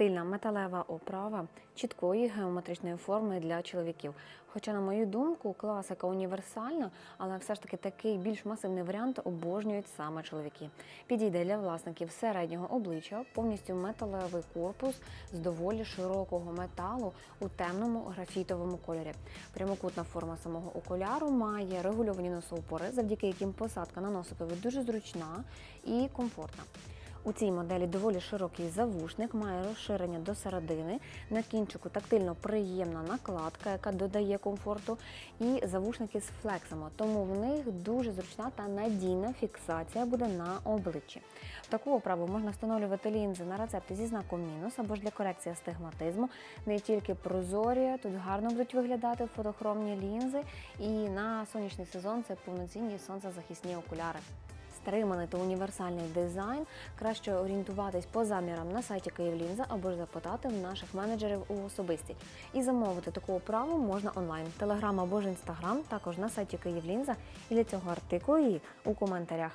Стильна металева оправа чіткої геометричної форми для чоловіків. Хоча, на мою думку, класика універсальна, але все ж таки такий більш масивний варіант обожнюють саме чоловіки. Підійде для власників середнього обличчя, повністю металевий корпус з доволі широкого металу у темному графітовому кольорі. Прямокутна форма самого окуляру має регульовані носоупори, завдяки яким посадка на носикові дуже зручна і комфортна. У цій моделі доволі широкий завушник, має розширення до середини. На кінчику тактильно приємна накладка, яка додає комфорту, і завушники з флексами. Тому в них дуже зручна та надійна фіксація буде на обличчі. В таку оправу можна встановлювати лінзи на рецепти зі знаком мінус або ж для корекції астигматизму. Не тільки прозорі, тут гарно будуть виглядати фотохромні лінзи. І на сонячний сезон це повноцінні сонцезахисні окуляри. Стриманий та універсальний дизайн краще орієнтуватись по замірам на сайті Київлінза або ж запитати в наших менеджерів у особисті. І замовити таку оправу можна онлайн, телеграм або ж інстаграм, також на сайті Київлінза і для цього артикулу її у коментарях.